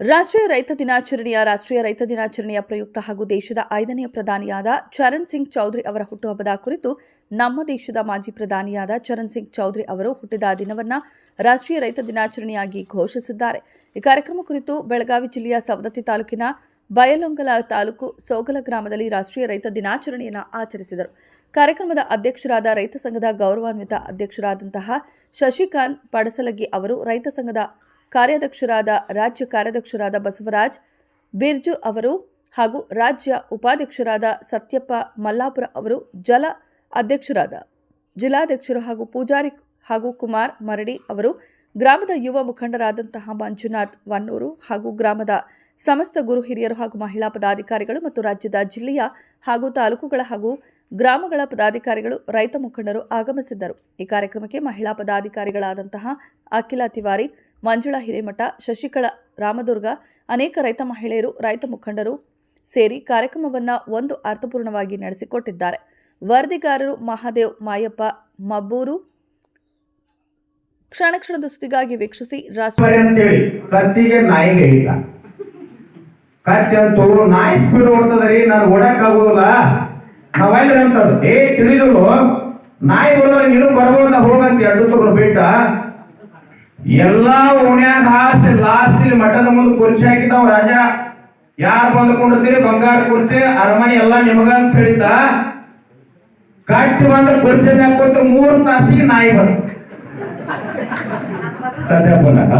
ರಾಷ್ಟ್ರೀಯ ರೈತ ದಿನಾಚರಣೆಯ ರಾಷ್ಟ್ರೀಯ ರೈತ ದಿನಾಚರಣೆಯ ಪ್ರಯುಕ್ತ ಹಾಗೂ ದೇಶದ ಐದನೆಯ ಪ್ರಧಾನಿಯಾದ ಚರಣ್ ಸಿಂಗ್ ಚೌಧರಿ ಅವರ ಹುಟ್ಟುಹಬ್ಬದ ಕುರಿತು ನಮ್ಮ ದೇಶದ ಮಾಜಿ ಪ್ರಧಾನಿಯಾದ ಚರಣ್ ಸಿಂಗ್ ಚೌಧರಿ ಅವರು ಹುಟ್ಟಿದ ದಿನವನ್ನು ರಾಷ್ಟ್ರೀಯ ರೈತ ದಿನಾಚರಣೆಯಾಗಿ ಘೋಷಿಸಿದ್ದಾರೆ. ಈ ಕಾರ್ಯಕ್ರಮ ಕುರಿತು ಬೆಳಗಾವಿ ಜಿಲ್ಲೆಯ ಸವದತ್ತಿ ತಾಲೂಕಿನ ಬಯಲೊಂಗಲ ತಾಲೂಕು ಸೋಗಲ ಗ್ರಾಮದಲ್ಲಿ ರಾಷ್ಟ್ರೀಯ ರೈತ ದಿನಾಚರಣೆಯನ್ನು ಆಚರಿಸಿದರು. ಕಾರ್ಯಕ್ರಮದ ಅಧ್ಯಕ್ಷರಾದ ರೈತ ಸಂಘದ ಗೌರವಾನ್ವಿತ ಅಧ್ಯಕ್ಷರಾದಂತಹ ಶಶಿಕಾಂತ್ ಪಡಸಲಗಿ ಅವರು ರೈತ ಸಂಘದ ಕಾರ್ಯಾಧ್ಯಕ್ಷರಾದ, ರಾಜ್ಯ ಕಾರ್ಯಾಧ್ಯಕ್ಷರಾದ ಬಸವರಾಜ್, ಬಿರ್ಜು ಅವರು ಹಾಗೂ ರಾಜ್ಯ ಉಪಾಧ್ಯಕ್ಷರಾದ ಸತ್ಯಪ್ಪ ಮಲ್ಲಾಪುರ ಅವರು ಜಲ ಅಧ್ಯಕ್ಷರಾದ. ಜಿಲ್ಲಾಧ್ಯಕ್ಷರು ಹಾಗೂ ಪೂಜಾರಿ ಹಾಗೂ ಕುಮಾರ್ ಮರಡಿ ಅವರು ಗ್ರಾಮದ ಯುವ ಮುಖಂಡರಾದಂತಹ ಮಂಜುನಾಥ್ ವನ್ನೂರು ಹಾಗೂ ಗ್ರಾಮದ ಸಮಸ್ತ ಗುರು ಹಿರಿಯರು ಹಾಗೂ ಮಹಿಳಾ ಪದಾಧಿಕಾರಿಗಳು ಮತ್ತು ರಾಜ್ಯದ ಜಿಲ್ಲೆಯ ಹಾಗೂ ತಾಲೂಕುಗಳ ಹಾಗೂ ಗ್ರಾಮಗಳ ಪದಾಧಿಕಾರಿಗಳು, ರೈತ ಮುಖಂಡರು ಆಗಮಿಸಿದ್ದರು. ಈ ಕಾರ್ಯಕ್ರಮಕ್ಕೆ ಮಹಿಳಾ ಪದಾಧಿಕಾರಿಗಳಾದಂತಹ ಅಖಿಲ ತಿವಾರಿ ಮಂಜುಳಾ ಹಿರೇಮಠ, ಶಶಿಕಲಾ ರಾಮದುರ್ಗ, ಅನೇಕ ರೈತ ಮಹಿಳೆಯರು, ರೈತ ಮುಖಂಡರು ಸೇರಿ ಕಾರ್ಯಕ್ರಮವನ್ನು ಒಂದು ಅರ್ಥಪೂರ್ಣವಾಗಿ ನಡೆಸಿಕೊಟ್ಟಿದ್ದಾರೆ. ವರದಿಗಾರರು ಮಹಾದೇವ್, ಮಾಯಪ್ಪ, ಮಬ್ಬೂರು ಕ್ಷಣ ಕ್ಷಣದ ಸುದ್ದಿಗಾಗಿ ವೀಕ್ಷಿಸಿ ಕತ್ತಿಗೆ ನಾಯಿಗೆ ಅಂತೂ ನಾಯಿ ಏ ತಿಳಿದ್ರು ನಾಯಿ ಹೊಡೆದ್ರೆ ನೀನು ಬರ್ಬೋದ ಹೋಗಂತ ಎರಡು ತಗೊಂಡು ಬಿಟ್ಟ ಎಲ್ಲಾ ಓಣ್ಯಾಗ ಹಾಸಿ ಇಲ್ಲಿ ಮಠದ ಮುಂದೆ ಕುರ್ಚಿ ಹಾಕಿದ್ದಾವ ರಾಜ. ಯಾರು ಬಂದು ಕೊಂಡಿರ್ತೀರಿ ಬಂಗಾರ ಕುರ್ಚಿ, ಅರಮನೆ ಎಲ್ಲಾ ನಿಮಗ ಅಂತ ಹೇಳಿದ್ದ. ಕಟ್ಟಿ ಬಂದ ಕುರ್ಚಿ ಮ್ಯಾಗ ಕೂತು ಮೂರು ತಾಸಿಗೆ ನಾಯಿ ಬಂತು. ಸದ್ಯ ಪುನಃ